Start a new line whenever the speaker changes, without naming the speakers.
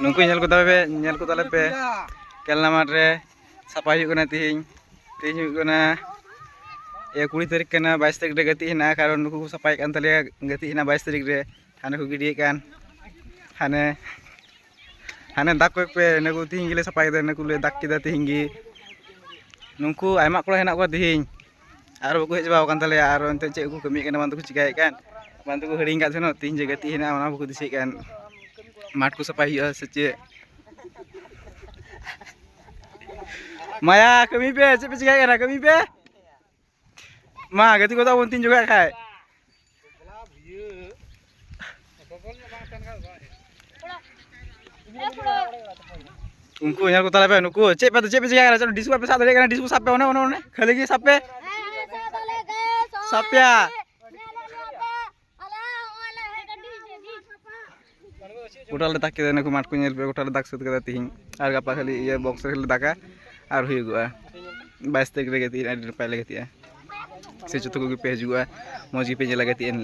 ᱱᱩᱠᱩ ᱧᱮᱞ ᱠᱚ ᱛᱟᱯᱮ ᱧᱮᱞ ᱠᱚ ᱛᱟᱞᱮ ᱯᱮ ᱠᱮᱞᱱᱟ ᱢᱟᱴ ᱨᱮ ᱥᱟᱯᱟ ᱦᱩᱭᱩᱜ ᱠᱟᱱᱟ ᱛᱤᱦᱤᱧ ᱛᱤᱦᱤᱧ ᱦᱩᱭᱩᱜ ᱠᱟᱱᱟ ᱤᱭᱟᱹ ᱠᱩᱲᱤ ᱛᱟᱹᱨᱤᱠᱷ ᱠᱟᱱᱟ ᱵᱟᱭᱤᱥ ᱛᱟᱹᱨᱤᱠᱷ ᱨᱮ ᱜᱟᱛᱮᱜ ᱦᱮᱱᱟᱜᱼᱟ ᱠᱟᱨᱚᱱ ᱱᱩᱠᱩ ᱠᱚ ᱥᱟᱯᱟᱭᱮᱫ ᱠᱟᱱ ᱛᱟᱞᱮᱭᱟ ᱜᱟᱛᱮᱜ ᱦᱮᱱᱟᱜᱼᱟ ᱵᱟᱭᱤᱥ ᱛᱟᱹᱨᱤᱠᱷ ᱨᱮ ᱦᱟᱱᱮ ᱠᱚ ᱜᱤᱰᱤᱭᱮᱫ ᱠᱟᱱ ᱦᱟᱱᱮ ᱦᱟᱱᱮ ᱫᱟᱜ ᱠᱚ ᱯᱮ ᱤᱱᱟᱹ ᱠᱚ ᱛᱤᱦᱤᱧ ᱜᱮᱞᱮ ᱥᱟᱯᱟ ᱠᱮᱫᱟ ᱤᱱᱟᱹ ᱠᱚᱞᱮ ᱫᱟᱜ ᱠᱮᱫᱟ ᱛᱤᱦᱤᱧ ᱜᱮ ᱱᱩᱠᱩ ᱟᱭᱢᱟ ᱠᱚᱲᱟ ᱦᱮᱱᱟᱜ ᱠᱚᱣᱟ ᱛᱤᱦᱤᱧ ᱟᱨ ᱵᱟᱠᱚ ᱦᱮᱡ ᱪᱟᱵᱟᱣ ᱟᱠᱟᱱ ᱛᱟᱞᱮᱭᱟ ᱟᱨ ᱚᱱᱛᱮ ᱪᱮᱫ ᱠᱚ ᱠᱟᱹᱢᱤᱭᱮᱫ ᱠᱟᱱᱟ ᱵᱟᱝ ᱫᱚᱠᱚ ᱪᱤᱠᱟᱹᱭᱮᱫ ᱠᱟᱱ ᱵᱟᱝ ᱫᱚᱠᱚ ᱦᱤᱲᱤᱧ ᱠᱟᱫ ᱛᱟᱦᱮᱱᱟ ᱛᱤᱦᱤᱧ ᱡᱮ ᱜᱟᱛᱮᱜ ᱦᱮᱱᱟᱜᱼᱟ ᱚᱱᱟ ᱵᱟᱠᱚ ᱫᱤᱥᱟᱹᱭᱮᱫ ᱠᱟᱱ ᱢᱟᱴᱷ ᱠᱚ ᱥᱟᱯᱟᱭ ᱦᱩᱭᱩᱜᱼᱟ ᱥᱮ ᱪᱮᱫ ᱢᱟᱭᱟ ᱠᱟᱹᱢᱤ ᱯᱮ ᱪᱮᱫ ᱯᱮ ᱪᱤᱠᱟᱹᱭᱮᱫ ᱠᱟᱱᱟ ᱠᱟᱹᱢᱤ ᱯᱮ ᱢᱟ ᱜᱟᱛᱮ ᱠᱚ ᱛᱟᱵᱚᱱ ᱛᱤᱱ ᱡᱚᱠᱷᱟᱡ ᱠᱷᱟᱡ उनको यहाँ को ताला पे नुको चेप पे तो चेप पे क्या चलो डिस्को पे साथ रहेगा डिस्को साथ पे होने होने होने खाली की साथ पे সাপিয়া। গোটালে তাকি দেয় নাকি মাটকু নিয়ে গোটালে দাগ সুদ করে তিহিং। আর গাপা খালি ইয়ে বক্স খালি দাকা আর হয়ে গুয়া। বাইশ তারিখ রেগে তিন আইডি পাই লেগে তিয়া। সে যত পেজ গুয়া মজি পেজে লাগে তিন